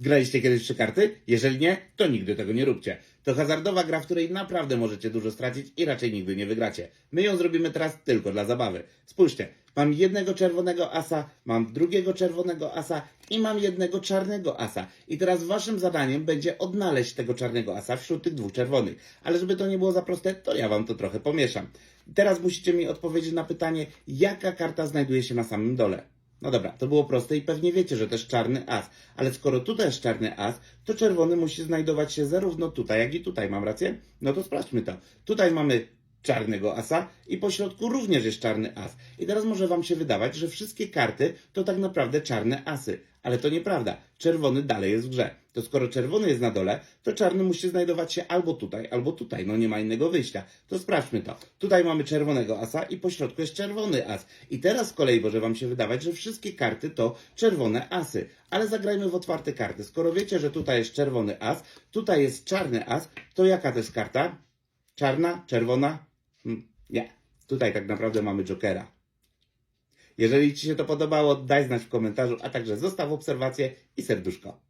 Graliście kiedyś trzy karty? Jeżeli nie, to nigdy tego nie róbcie. To hazardowa gra, w której naprawdę możecie dużo stracić i raczej nigdy nie wygracie. My ją zrobimy teraz tylko dla zabawy. Spójrzcie, mam jednego czerwonego asa, mam drugiego czerwonego asa i mam jednego czarnego asa. I teraz waszym zadaniem będzie odnaleźć tego czarnego asa wśród tych dwóch czerwonych. Ale żeby to nie było za proste, to ja wam to trochę pomieszam. Teraz musicie mi odpowiedzieć na pytanie, jaka karta znajduje się na samym dole. No dobra, to było proste i pewnie wiecie, że też czarny as. Ale skoro tutaj jest czarny as, to czerwony musi znajdować się zarówno tutaj, jak i tutaj. Mam rację? No to sprawdźmy to. Tutaj mamy czarnego asa i po środku również jest czarny as. I teraz może wam się wydawać, że wszystkie karty to tak naprawdę czarne asy. Ale to nieprawda. Czerwony dalej jest w grze. To skoro czerwony jest na dole, to czarny musi znajdować się albo tutaj, albo tutaj. No nie ma innego wyjścia. To sprawdźmy to. Tutaj mamy czerwonego asa i po środku jest czerwony as. I teraz z kolei może wam się wydawać, że wszystkie karty to czerwone asy. Ale zagrajmy w otwarte karty. Skoro wiecie, że tutaj jest czerwony as, tutaj jest czarny as, to jaka to jest karta? Czarna? Czerwona? Hmm, nie. Tutaj tak naprawdę mamy Jokera. Jeżeli Ci się to podobało, daj znać w komentarzu, a także zostaw obserwację i serduszko.